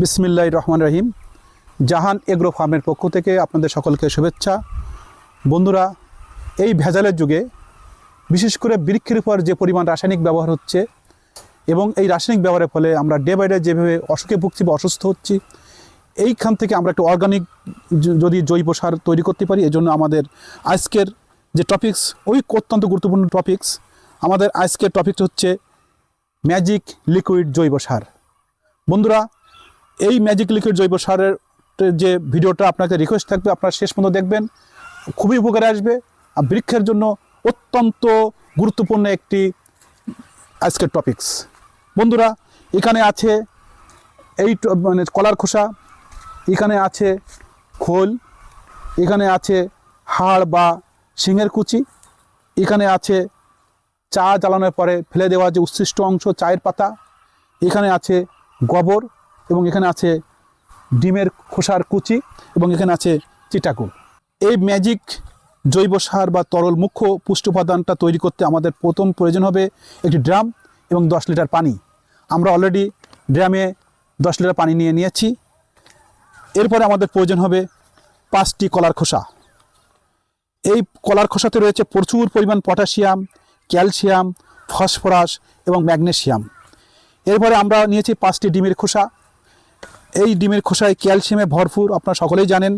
বিসমিল্লাহ রহমান রহিম। জাহান এগ্রো ফার্মের পক্ষ থেকে আপনাদের সকলকে শুভেচ্ছা। বন্ধুরা, এই ভেজালের যুগে বিশেষ করে বৃক্ষের উপর যে পরিমাণ রাসায়নিক ব্যবহার হচ্ছে এবং এই রাসায়নিক ব্যবহারের ফলে আমরা ডে বাই ডে যেভাবে অসুখে ভুগছি বা অসুস্থ হচ্ছি, এইখান থেকে আমরা একটু অর্গানিক যদি জৈব সার তৈরি করতে পারি, এজন্য আমাদের আজকের যে টপিক্স ওই অত্যন্ত গুরুত্বপূর্ণ টপিকস আমাদের আজকের টপিকটা হচ্ছে ম্যাজিক লিকুইড জৈব সার। বন্ধুরা এই ম্যাজিক লিকুইড জৈব সারের যে ভিডিওটা আপনাকে রিকোয়েস্ট থাকবে, আপনার শেষ পর্যন্ত দেখবেন। খুবই উপকারে আসবে। আর বৃক্ষের জন্য অত্যন্ত গুরুত্বপূর্ণ একটি আজকের টপিকস বন্ধুরা, এখানে আছে এই মানে কলার খোসা, এখানে আছে খোল, এখানে আছে হাড় বা শিঙের কুচি, এখানে আছে চা জ্বালানোর পরে ফেলে দেওয়া যে উচ্ছিষ্ট অংশ চায়ের পাতা, এখানে আছে গোবর এবং এখানে আছে ডিমের খোসার কুচি এবং এখানে আছে চিটাকুল এই ম্যাজিক জৈব সার বা তরল মুখ্য পুষ্টি উপাদানটা তৈরি করতে আমাদের প্রথম প্রয়োজন হবে একটি ড্রাম এবং দশ লিটার পানি। আমরা অলরেডি ড্রামে দশ লিটার পানি নিয়ে নিয়েছি। এরপরে আমাদের প্রয়োজন হবে পাঁচটি কলার খোসা। এই কলার খোসাতে রয়েছে প্রচুর পরিমাণ পটাশিয়াম, ক্যালসিয়াম, ফসফরাস এবং ম্যাগনেসিয়াম। এরপরে আমরা নিয়েছি পাঁচটি ডিমের খোসা। এই ডিমের খোসায় ক্যালসিয়ামে ভরপুর, আপনারা সকলেই জানেন।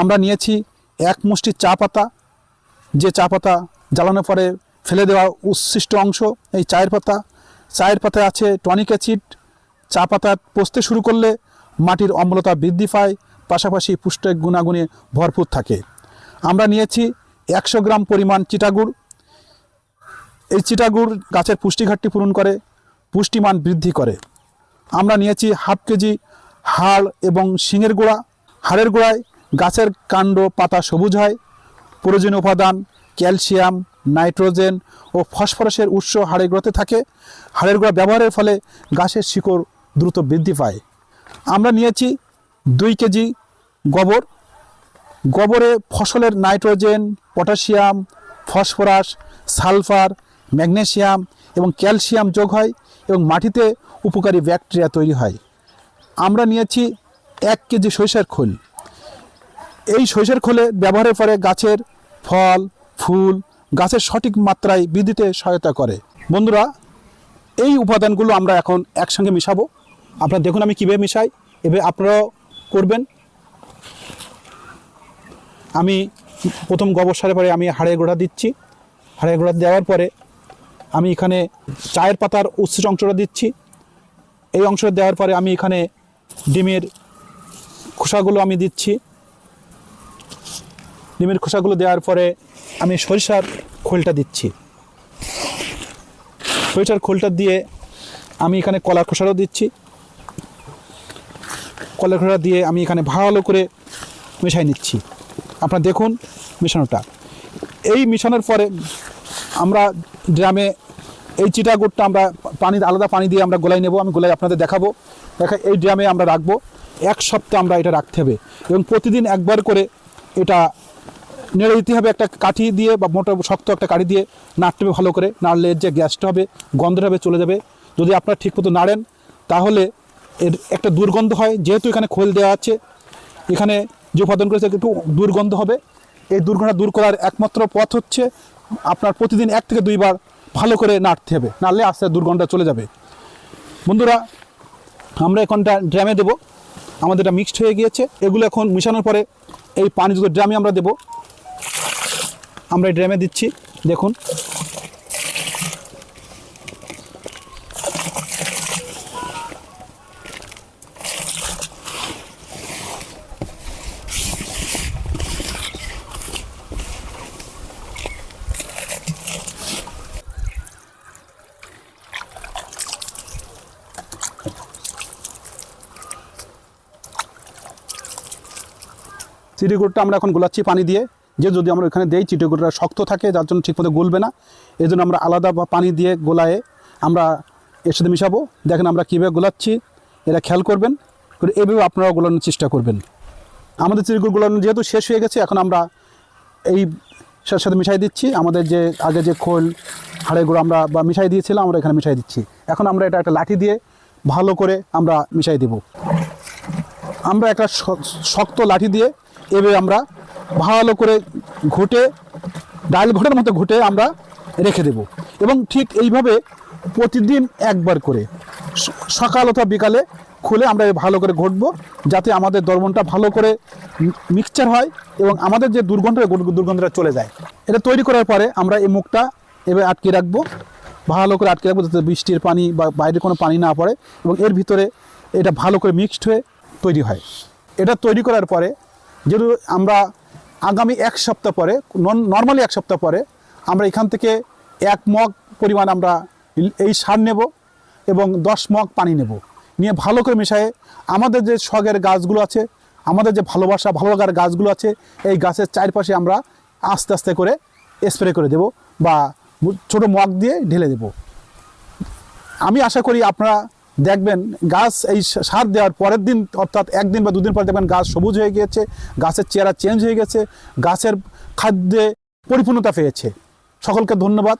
আমরা নিয়েছি এক মুষ্টি চা পাতা। যে চা পাতা জ্বালানোর পরে ফেলে দেওয়া উচ্ছিষ্ট অংশ, এই চায়ের পাতা। চায়ের পাতায় আছে টনিক অ্যাসিড। চা পাতা পচতে শুরু করলে মাটির অম্লতা বৃদ্ধি পায়, পাশাপাশি পুষ্টিক গুণাগুণে ভরপুর থাকে। আমরা নিয়েছি একশো গ্রাম পরিমাণ চিটাগুড়। এই চিটাগুড় গাছের পুষ্টি ঘাটতি পূরণ করে, পুষ্টিমান বৃদ্ধি করে। আমরা নিয়েছি হাফ কেজি হাড় এবং শিঙের গোড়া। হাড়ের গোড়ায় গাছের কাণ্ড পাতা সবুজ হয়। প্রয়োজনীয় উপাদান ক্যালসিয়াম, নাইট্রোজেন ও ফসফরাসের উৎস হাড়ের গোড়াতে থাকে। হাড়ের গোড়া ব্যবহারের ফলে গাছের শিকড় দ্রুত বৃদ্ধি পায়। আমরা নিয়েছি দুই কেজি গোবর। গোবরে ফসলের nitrogen, potassium, phosphorus, sulphur, magnesium এবং ক্যালসিয়াম যোগ হয় এবং মাটিতে উপকারী ব্যাকটেরিয়া তৈরি হয়। আমরা নিয়েছি এক কেজি সরিষার খোল। এই সরিষার খোলে ব্যবহারের পরে গাছের ফল, ফুল, গাছের সঠিক মাত্রায় বৃদ্ধিতে সহায়তা করে। বন্ধুরা, এই উপাদানগুলো আমরা এখন একসঙ্গে মিশাবো। আপনারা দেখুন আমি কীভাবে মিশাই এভাবে আপনারাও করবেন। আমি প্রথম গোবর সারের পরে আমি হাড়ের গোড়া দিচ্ছি। হাড়ের গোড়া দেওয়ার পরে আমি এখানে চায়ের পাতার উচ্ছিষ্ট অংশটা দিচ্ছি। এই অংশটা দেওয়ার পরে আমি এখানে ডিমের খোসাগুলো আমি দিচ্ছি। ডিমের খোসাগুলো দেওয়ার পরে আমি সরিষার খোলটা দিচ্ছি। সরিষার খোলটা দিয়ে আমি এখানে কলার খোসাটাও দিচ্ছি। কলার খোসা দিয়ে আমি এখানে ভালো করে মেশাই নিচ্ছি। আপনারা দেখুন মেশানোটা। এই মেশানোর পরে আমরা ড্রামে এই চিটা গুড়টা আমরা পানি, আলাদা পানি দিয়ে আমরা গোলাই নেব, আমি গোলাই আপনাদের দেখাবো। দেখা এই ড্রামে আমরা রাখব। এক সপ্তাহ আমরা এটা রাখতে হবে। এবং প্রতিদিন একবার করে এটা নেড়ে দিতে হবে একটা কাঠি দিয়ে বা মোটা, শক্ত একটা কাঠি দিয়ে নাড়তে হবে ভালো করে। নাড়লে যে গ্যাসটা হবে, গন্ধটা হবে, চলে যাবে। যদি আপনারা ঠিকমতো নাড়েন, তাহলে এর একটা দুর্গন্ধ হয়। যেহেতু এখানে খোল দেওয়া আছে, এখানে যে উপাদান করেছে, একটু দুর্গন্ধ হবে। এই দুর্গন্ধ দূর করার একমাত্র পথ হচ্ছে, আপনার প্রতিদিন এক থেকে দুইবার ভালো করে নাড়তে হবে। নাড়লে আস্তে আস্তে দুর্গন্ধ চলে যাবে। বন্ধুরা, আমরা এখনটা ড্রামে দেবো। আমাদের এটা মিক্সড হয়ে গিয়েছে। এগুলো এখন মিশানোর পরে এই পানি যদি ড্রামে আমরা দেব। আমরা এই ড্রামে দিচ্ছি। দেখুন। চিটিগুড়টা আমরা এখন গোলাচ্ছি পানি দিয়ে। যে যদি আমরা ওখানে দেই চিটিগুড়টা শক্ত থাকে, যার জন্য ঠিকমতো গলবে না। এই জন্য আমরা আলাদা পানি দিয়ে গোলায়ে আমরা এর সাথে মিশাবো। দেখেন আমরা কীভাবে গোলাচ্ছি এটা খেয়াল করবেন। করে এভাবে আপনারাও গোলানোর চেষ্টা করবেন। আমাদের চিটিগুড় গোলানো যেহেতু শেষ হয়ে গেছে, এখন আমরা এই সাথে মিশাই দিচ্ছি। আমাদের যে, আগে যে খোল হাড়ে গুঁড়ো আমরা বা মিশাই দিয়েছিলাম, আমরা এখানে মিশাই দিচ্ছি। এখন আমরা এটা একটা লাঠি দিয়ে ভালো করে আমরা মিশাই দেব। আমরা একটা শক্ত লাঠি দিয়ে এভাবে আমরা ভালো করে ঘুটে, ডাল ঘটের মতো ঘুটে আমরা রেখে দেব। এবং ঠিক এইভাবে প্রতিদিন একবার করে, সকাল অথবা বিকালে খুলে আমরা ভালো করে ঘটবো, যাতে আমাদের দর্বণটা ভালো করে মিক্সচার হয় এবং আমাদের যে দুর্গন্ধ দুর্গন্ধটা চলে যায়। এটা তৈরি করার পরে আমরা এই মুখটা এবার আটকে রাখব, ভালো করে আটকে রাখব যাতে বৃষ্টির পানি বা বাইরে কোনো পানি না পড়ে এবং এর ভিতরে এটা ভালো করে মিক্সড হয়ে তৈরি হয়। এটা তৈরি করার পরে যেহেতু আমরা আগামী এক সপ্তাহ পরে নর্মালি এক সপ্তাহ পরে আমরা এখান থেকে এক মগ পরিমাণ আমরা এই সার নেব এবং দশ মগ পানি নেব। নিয়ে ভালো করে মিশায়ে আমাদের যে শখের গাছগুলো আছে, আমাদের যে ভালোবাসা ভালো লাগার গাছগুলো আছে, এই গাছের চারপাশে আমরা আস্তে আস্তে করে স্প্রে করে দেব বা ছোট মগ দিয়ে ঢেলে দেব। আমি আশা করি আপনারা দেখবেন গাছ এই সার দেওয়ার পরের দিন, অর্থাৎ একদিন বা দুদিন পর দেখবেন গাছ সবুজ হয়ে গিয়েছে, গাছের চেহারা চেঞ্জ হয়ে গেছে, গাছের খাদ্যে পরিপূর্ণতা পেয়েছে। সকলকে ধন্যবাদ।